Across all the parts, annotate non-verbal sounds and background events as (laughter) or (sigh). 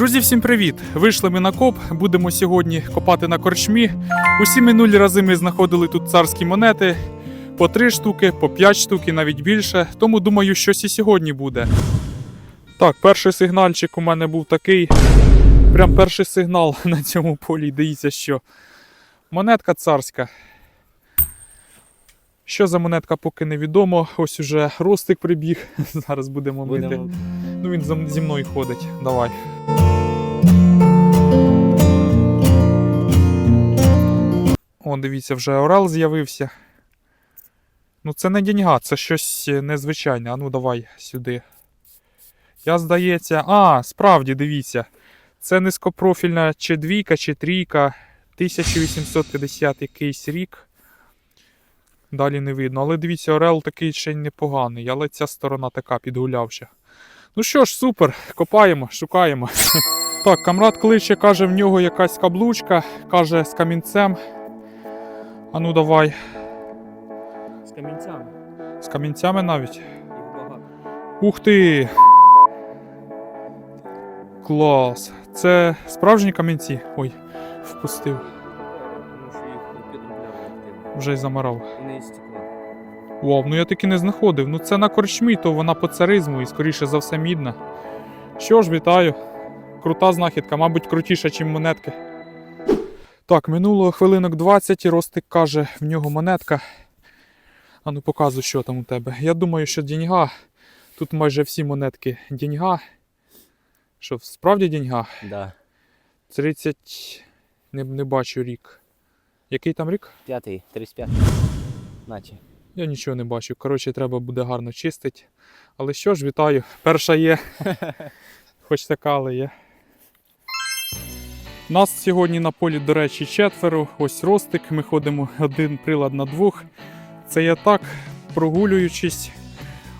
Друзі, всім привіт! Вийшли ми на коп. Будемо сьогодні копати на корчмі. Усі минулі рази ми знаходили тут царські монети по три штуки, по п'ять штук навіть більше. Тому думаю, щось і сьогодні буде. Так, перший сигнальчик у мене був такий. Прям перший сигнал (laughs) на цьому полі. Дивіться, що монетка царська. Що за монетка, поки невідомо. Ось уже ростик прибіг. (laughs) Зараз будемо мити. Ну він зі мною ходить. Давай. О, дивіться, вже орел з'явився. Ну, це не діньга, це щось е, незвичайне. А ну давай сюди. Я здається. А, справді, дивіться. Це низькопрофільна чи двійка, чи трійка. 1850 якийсь рік. Далі не видно. Але дивіться, орел такий ще непоганий, але ця сторона така підгулявша. Ну що ж, супер, копаємо, шукаємо. (laughs) Так, камрад кличе, каже, в нього якась каблучка, каже з камінцем. А ну давай, з камінцями. з камінцями навіть. Їх багато. Ух ти! Клас! Це справжні камінці. Ой, впустив, Тому що їх підробляли вже й замарав. Вау, ну я таки не знаходив. Ну це на корчмі, то вона по царизму і скоріше за все мідна. Що ж, вітаю. Крута знахідка, мабуть, крутіша, ніж монетки. Так, минуло хвилинок 20, і Ростик каже, в нього монетка. А ну показуй, що там у тебе. Я думаю, що діньга. Тут майже всі монетки діньга. Що, справді діньга? Да. 30. Не, не бачу рік. Який там рік? П'ятий, 35. Наче. Я нічого не бачу. Коротше, треба буде гарно чистити. Але що ж, вітаю. Перша є. (laughs) Хоч така, але є. Нас сьогодні на полі, до речі, четверо. Ось ростик. Ми ходимо один прилад на двох. Це я так, прогулюючись.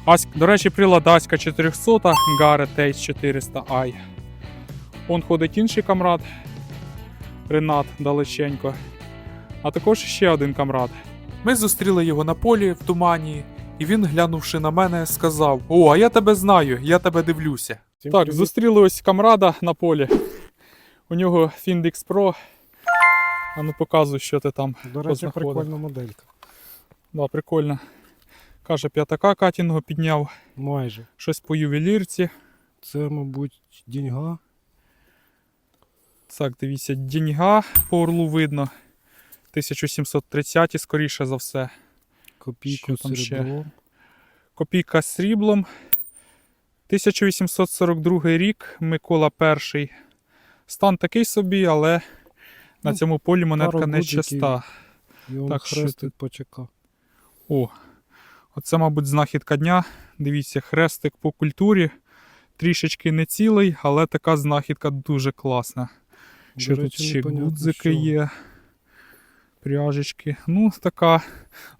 Ась, до речі, прилад Аська 400, Гарет Ace 400 i. Он ходить інший камрад. Ренат далеченько. А також ще один камрад. Ми зустріли його на полі в тумані, і він, глянувши на мене, сказав: О, а я тебе знаю, я тебе дивлюся. Всім так, привіт. зустріли ось камрада на полі. У нього Findix Pro. А ну показуй, що ти там. До речі, познаходив. прикольна моделька. Да, прикольно. Каже, п'ятака катінгу підняв, Майже. щось по ювелірці. Це, мабуть, діньга. Так, дивіться, діньга по орлу видно. 1730, скоріше за все. Копійку там ще? Копійка з сріблом. 1842 рік, Микола І. Стан такий собі, але на Ну, цьому полі монетка не чиста. Так, хрестик тут? почека. О, оце, мабуть, знахідка дня. Дивіться, хрестик по культурі. Трішечки не цілий, але така знахідка дуже класна. Що До тут ще гудзики є. Пряжечки. Ну, така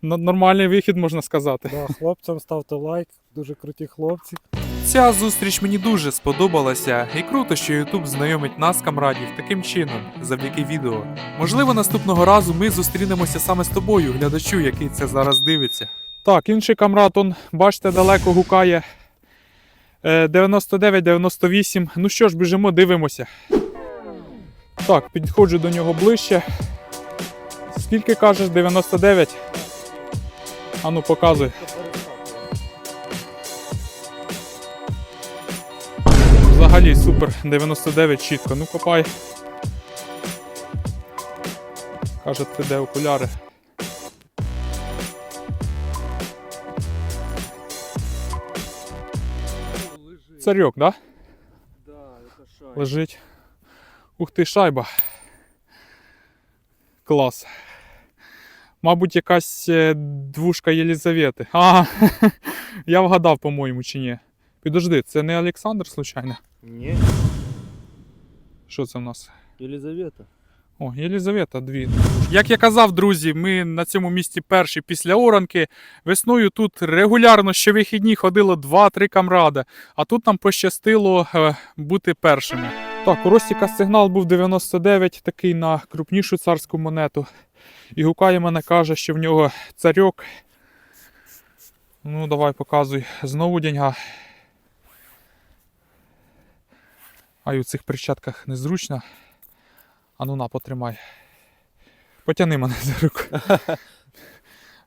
нормальний вихід, можна сказати. Да, хлопцям ставте лайк. Дуже круті хлопці. Ця зустріч мені дуже сподобалася, і круто, що YouTube знайомить нас, камрадів, таким чином, завдяки відео. Можливо, наступного разу ми зустрінемося саме з тобою, глядачу, який це зараз дивиться. Так, інший камрад, он, бачите, далеко гукає. Е, 99-98. Ну що ж, біжимо, дивимося. Так, підходжу до нього ближче. Скільки кажеш, 99? Ану, показуй. Взагалі супер, 99 чітко. Ну копай. Каже, ти де окуляри. Царьок, да? Да, це шай. Лежить. Ух ти, шайба. Клас. Мабуть, якась е, двушка Єлізавети. А, (laughs) я вгадав, по-моєму, чи ні. Підожди, це не Олександр, случайно? Ні. Що це в нас? Єлизавета. О, Єлізавета, дві. Як я казав, друзі, ми на цьому місці перші після оранки. Весною тут регулярно щовихідні ходило 2-3 камради, а тут нам пощастило е, бути першими. Так, у Ростіка сигнал був 99, такий на крупнішу царську монету. І гукає мене, каже, що в нього царьок. Ну, давай показуй. Знову деньга. А й у цих перчатках незручно. Ану на, потримай. Потяни мене за руку. (laughs)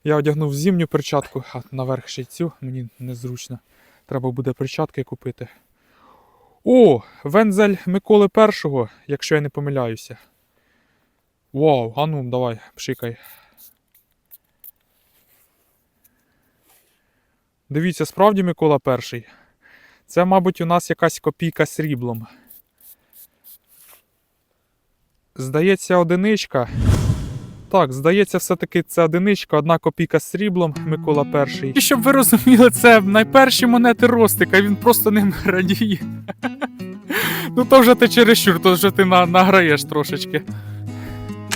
Я одягнув зимню перчатку, а наверх ще й цю мені незручно. Треба буде перчатки купити. О, вензель Миколи І, якщо я не помиляюся. Вау, а ну давай, пшикай. Дивіться, справді Микола І. Це, мабуть, у нас якась копійка сріблом. Здається, одиничка. Так, здається, все-таки це одиничка, одна копійка з сріблом Микола І. І щоб ви розуміли, це найперші монети Ростика, він просто ним (laughs) радіє. Ну то вже ти чересчур, то вже ти на, награєш трошечки.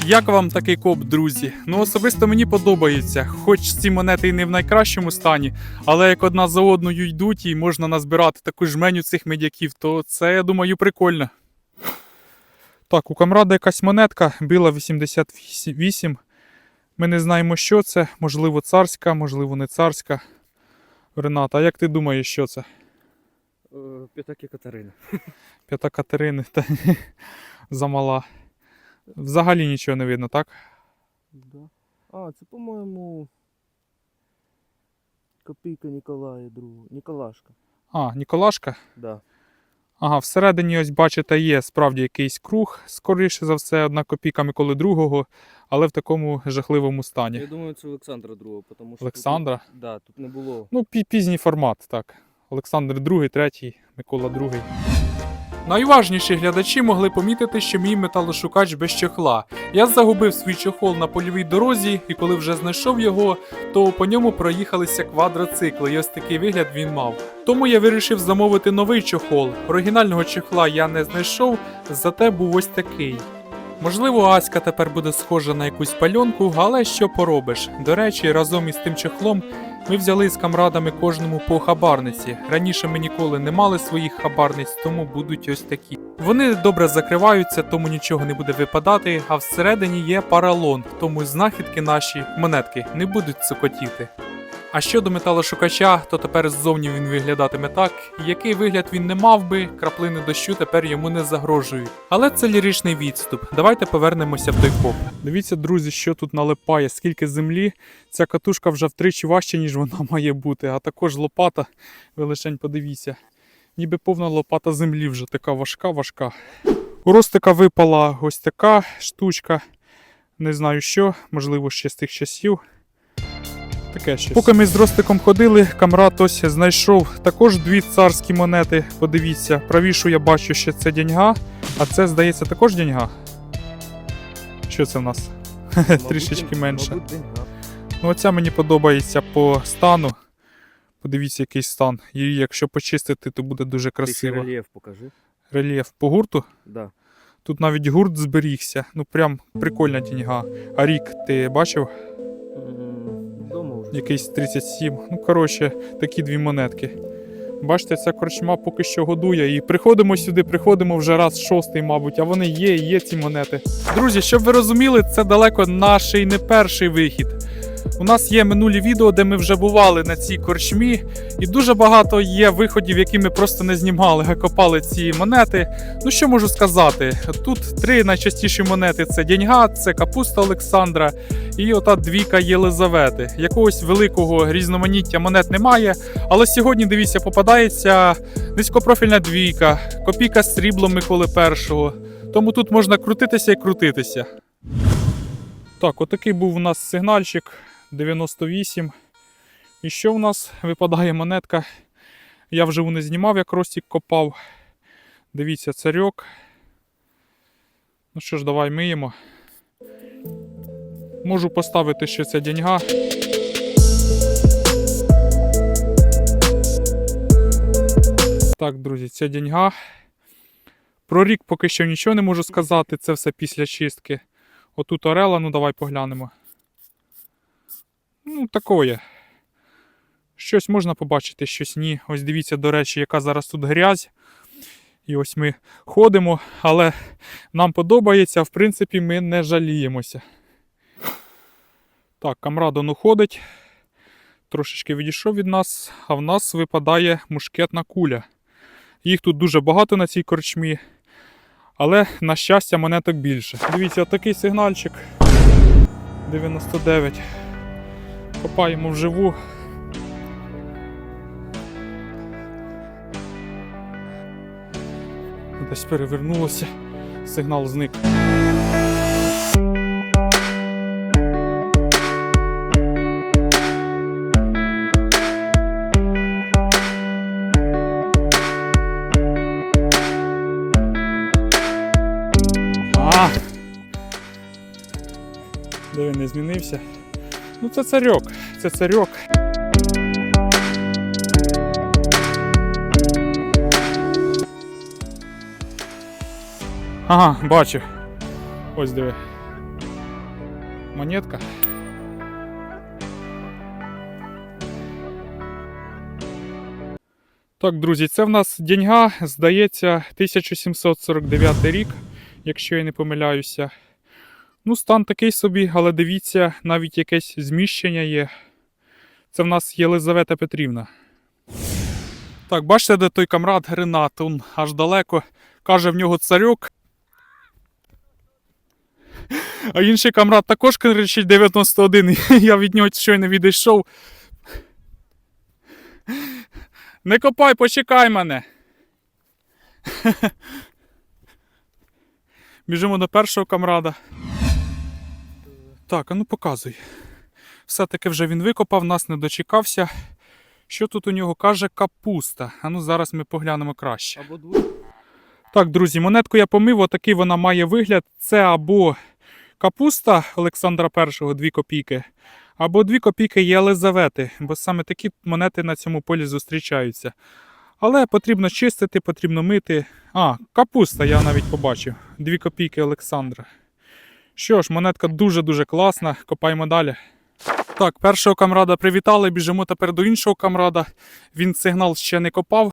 Як вам такий коп, друзі? Ну особисто мені подобається. Хоч ці монети і не в найкращому стані, але як одна за одною йдуть і можна назбирати таку жменю цих медяків, то це, я думаю, прикольно. Так, у камрада якась монетка, біла 88. Ми не знаємо, що це. Можливо, царська, можливо, не царська. Рената, а як ти думаєш, що це? Е, П'ятаки Катерина. П'ята Катерини та (laughs) замала. Взагалі нічого не видно, так? Да. А, це, по-моєму. Копійка Ніколая II. Ніколашка. А, Ніколашка. Да. Ага, всередині, ось бачите, є справді якийсь круг, скоріше за все, одна копійка Миколи II, але в такому жахливому стані. Я думаю, це Олександра II, тому що. Олександра? Тут, да, тут не було. Ну, пізній формат, так. Олександр II, третій, Микола II. Найважніші глядачі могли помітити, що мій металошукач без чохла. Я загубив свій чохол на польовій дорозі, і коли вже знайшов його, то по ньому проїхалися квадроцикли, і ось такий вигляд він мав. Тому я вирішив замовити новий чохол. Оригінального чохла я не знайшов, зате був ось такий. Можливо, Аська тепер буде схожа на якусь пальонку, але що поробиш. До речі, разом із тим чохлом ми взяли з камрадами кожному по хабарниці. Раніше ми ніколи не мали своїх хабарниць, тому будуть ось такі. Вони добре закриваються, тому нічого не буде випадати, а всередині є паралон, тому знахідки наші монетки не будуть цокотіти. А щодо металошукача, то тепер ззовні він виглядатиме так, який вигляд він не мав би, краплини дощу тепер йому не загрожують. Але це ліричний відступ. Давайте повернемося в той коп. Дивіться, друзі, що тут налипає, скільки землі. Ця катушка вже втричі важча, ніж вона (laughs) має бути, а також лопата. Ви лишень подивіться. Ніби повна лопата землі вже така важка, важка. У Ростика випала ось така штучка. Не знаю що, можливо, ще з тих часів. Таке щось. Поки ми з Ростиком ходили, камрад ось знайшов також дві царські монети. Подивіться, правішу я бачу, що це дяньга, а це, здається, також дяньга. Що це в нас? (laughs) Мабуть, Трішечки менше. Мабуть, деньга. Ну, оця мені подобається по стану. Подивіться, який стан. Її, якщо почистити, то буде дуже Ти красиво. рельєф покажи. Рельєф по гурту. Да. Тут навіть гурт зберігся. Ну прям прикольна тіньга. А рік ти бачив? Якийсь 37. Ну, коротше, такі дві монетки. Бачите, ця корчма поки що годує. І приходимо сюди, приходимо вже раз шостий, мабуть, а вони є, і є ці монети. Друзі, щоб ви розуміли, це далеко наш не перший вихід. У нас є минулі відео, де ми вже бували на цій корчмі, і дуже багато є виходів, які ми просто не знімали, а копали ці монети. Ну що можу сказати? Тут три найчастіші монети: це Дяньга, це капуста Олександра і ота двійка Єлизавети. Якогось великого різноманіття монет немає. Але сьогодні, дивіться, попадається низькопрофільна двійка, копійка з сріблом Миколи І. Тому тут можна крутитися і крутитися. Так, отакий був у нас сигнальчик 98. І що в нас випадає монетка? Я вживу не знімав, як Ростік копав. Дивіться, царьок. Ну що ж, давай миємо. Можу поставити, що це дяньга. Так, друзі, це дяньга. Про рік поки що нічого не можу сказати, це все після чистки. Отут орела, ну давай поглянемо. Ну, такое. Щось можна побачити, щось ні. Ось дивіться, до речі, яка зараз тут грязь. І ось ми ходимо, але нам подобається, в принципі, ми не жаліємося. Так, камрадон уходить. Трошечки відійшов від нас, а в нас випадає мушкетна куля. Їх тут дуже багато на цій корчмі. Але, на щастя, монеток більше. Дивіться, отакий сигнальчик. 99. Копаємо вживу. Десь перевернулося. Сигнал зник. Змінився? Ну це царьок. Це царьок. Ага, бачу. Ось диви. Монетка. Так, друзі, це в нас деньга, здається, 1749 рік, якщо я не помиляюся. Ну, стан такий собі, але дивіться, навіть якесь зміщення є. Це в нас Єлизавета Петрівна. Так, бачите, де той камрад Ренат, он аж далеко. Каже, в нього царьок. А інший камрад також кричить 91. (laughs) Я від нього щойно відійшов. Не копай, почекай мене. (laughs) Біжимо до першого камрада. Так, а ну показуй. Все-таки вже він викопав, нас не дочекався. Що тут у нього каже капуста? А ну зараз ми поглянемо краще. Так, друзі, монетку я помив, отакий вона має вигляд. Це або капуста Олександра І, 2 копійки, або 2 копійки Єлизавети, бо саме такі монети на цьому полі зустрічаються. Але потрібно чистити, потрібно мити. А, капуста я навіть побачив. 2 копійки Олександра. Що ж, монетка дуже-дуже класна. Копаємо далі. Так, першого камрада привітали, біжимо тепер до іншого камрада. Він сигнал ще не копав.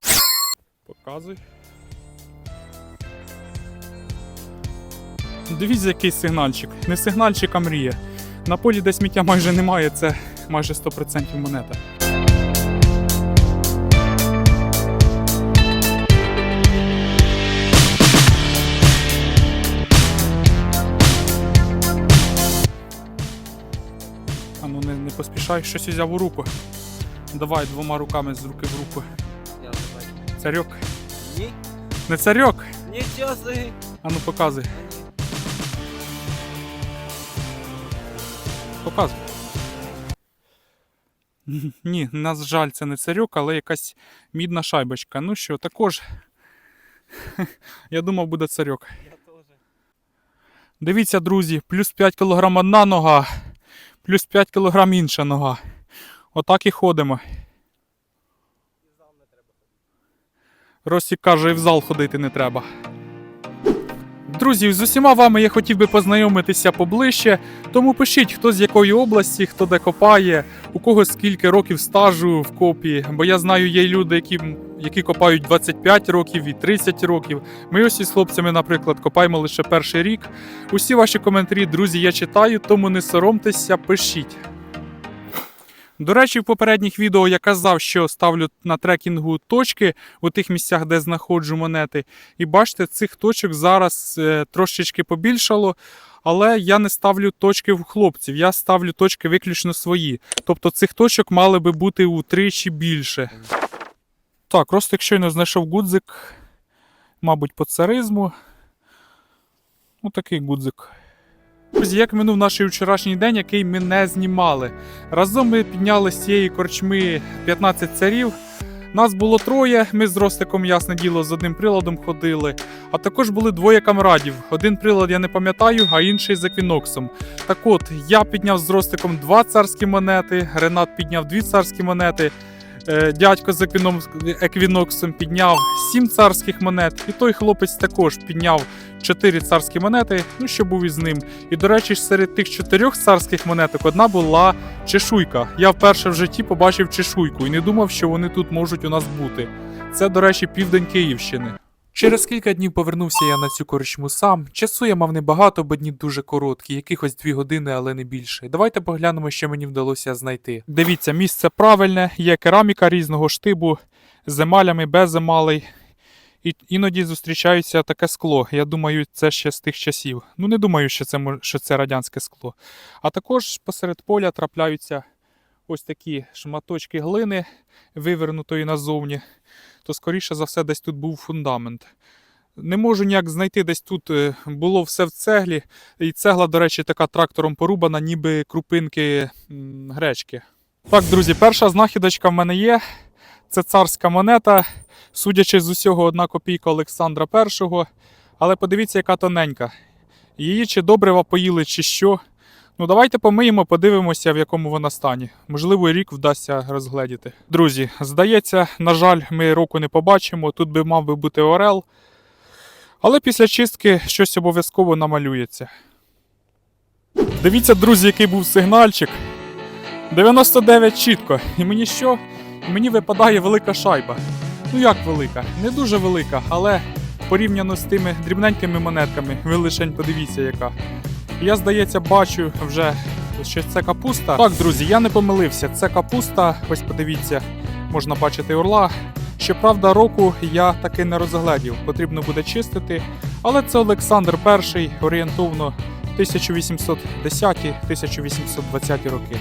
Показуй. Дивіться, який сигнальчик. Не сигнальчик, а мрія. На полі де сміття майже немає, це майже 100% монета. Поспішай, щось взяв у руку. Давай двома руками з руки в руку. Я давай. Царьок. Ні, Не царьок! нічого собі. А ну показуй. Показуй. (laughs) Ні, на жаль, це не царюк, але якась мідна шайбочка. Ну що, також. (laughs) Я думав, буде царюк. Я теж. Дивіться, друзі, плюс 5 кг одна нога, плюс 5 кг інша нога. Отак і ходимо. Росік каже, і в зал ходити не треба. Друзі, з усіма вами я хотів би познайомитися поближче, тому пишіть, хто з якої області, хто де копає, у кого скільки років стажу в копі. Бо я знаю, є люди, які, які копають 25 років і 30 років. Ми ось із хлопцями, наприклад, копаємо лише перший рік. Усі ваші коментарі, друзі, я читаю, тому не соромтеся, пишіть. До речі, в попередніх відео я казав, що ставлю на трекінгу точки у тих місцях, де знаходжу монети. І бачите, цих точок зараз е, трошечки побільшало, але я не ставлю точки в хлопців, я ставлю точки виключно свої. Тобто цих точок мали би бути утричі більше. Так, Ростик щойно знайшов гудзик, мабуть, по царизму. Отакий гудзик. Друзі, як минув наш вчорашній день, який ми не знімали. Разом ми підняли з цієї корчми 15 царів. Нас було троє, ми з Ростиком, ясне діло, з одним приладом ходили. А також були двоє камрадів. Один прилад я не пам'ятаю, а інший з еквіноксом. Так от, я підняв з Ростиком два царські монети, Ренат підняв дві царські монети. Е, Дядько з еквіноксом підняв сім царських монет, і той хлопець також підняв чотири царські монети, ну що був із ним. І до речі, серед тих чотирьох царських монеток одна була чешуйка. Я вперше в житті побачив чешуйку і не думав, що вони тут можуть у нас бути. Це, до речі, південь Київщини. Через кілька днів повернувся я на цю корчму сам. Часу я мав небагато, бо дні дуже короткі, якихось дві години, але не більше. Давайте поглянемо, що мені вдалося знайти. Дивіться, місце правильне, є кераміка різного штибу з емалями, без емалей. І іноді зустрічається таке скло. Я думаю, це ще з тих часів. Ну, не думаю, що це, що це радянське скло. А також посеред поля трапляються ось такі шматочки глини, вивернутої назовні. То, скоріше за все, десь тут був фундамент. Не можу ніяк знайти, десь тут е, було все в цеглі. І цегла, до речі, така трактором порубана, ніби крупинки гречки. Так, друзі, перша знахідочка в мене є. Це царська монета. Судячи з усього, одна копійка Олександра І. Але подивіться, яка тоненька. Її чи добрива поїли, чи що. Ну, давайте помиємо, подивимося, в якому вона стані. Можливо, рік вдасться розгледіти. Друзі, здається, на жаль, ми року не побачимо. Тут би мав би бути орел. Але після чистки щось обов'язково намалюється. Дивіться, друзі, який був сигнальчик. 99 чітко. І мені що? Мені випадає велика шайба. Ну як велика? Не дуже велика, але порівняно з тими дрібненькими монетками, ви лишень подивіться, яка. Я, здається, бачу вже, що це капуста. Так, друзі, я не помилився. Це капуста. Ось подивіться, можна бачити орла. Щоправда, року я таки не розгледів, потрібно буде чистити. Але це Олександр І, орієнтовно 1810-1820 роки.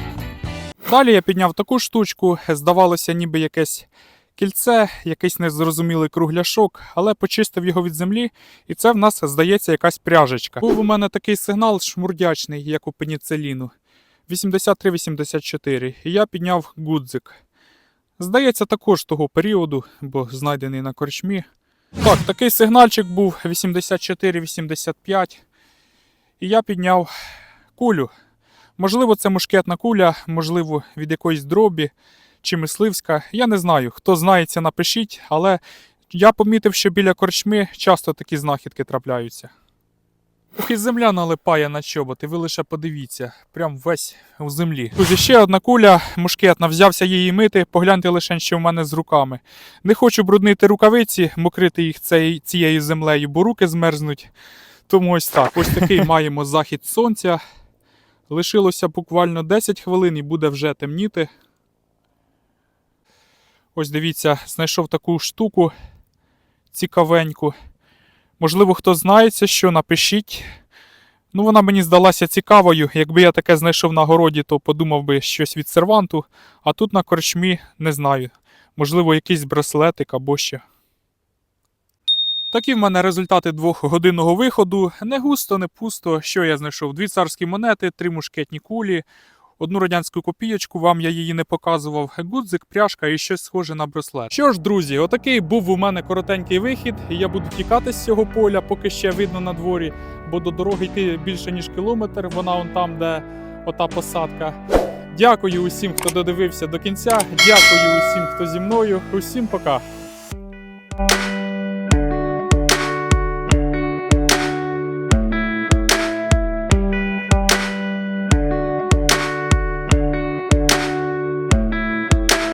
Далі я підняв таку штучку, здавалося, ніби якесь кільце, якийсь незрозумілий кругляшок, але почистив його від землі, і це в нас здається якась пряжечка. Був у мене такий сигнал шмурдячний, як у пеніциліну. 83-84. І я підняв гудзик. Здається, також того періоду, бо знайдений на корчмі. Так, такий сигнальчик був 84-85. І я підняв кулю. Можливо, це мушкетна куля, можливо, від якоїсь дробі чи мисливська. Я не знаю. Хто знається, напишіть, але я помітив, що біля корчми часто такі знахідки трапляються. Ух, і земля налипає на чоботи, ви лише подивіться, прям весь у землі. Друзі, ще одна куля мушкетна, взявся її мити, погляньте лише, що в мене з руками. Не хочу бруднити рукавиці, мокрити їх цей- цією землею, бо руки змерзнуть. Тому ось так. Ось такий (laughs) маємо захід сонця. Лишилося буквально 10 хвилин і буде вже темніти. Ось дивіться, знайшов таку штуку цікавеньку. Можливо, хто знається, що напишіть. Ну, вона мені здалася цікавою. Якби я таке знайшов на городі, то подумав би щось від серванту, а тут на корчмі не знаю. Можливо, якийсь браслетик або ще. Такі в мене результати двохгодинного виходу. Не густо, не пусто. Що я знайшов? Дві царські монети, три мушкетні кулі, одну радянську копієчку, вам я її не показував, гудзик, пряжка і щось схоже на браслет. Що ж, друзі, отакий був у мене коротенький вихід, я буду тікати з цього поля, поки ще видно на дворі, бо до дороги йти більше ніж кілометр. Вона он там, де ота посадка. Дякую усім, хто додивився до кінця. Дякую усім, хто зі мною. Усім пока.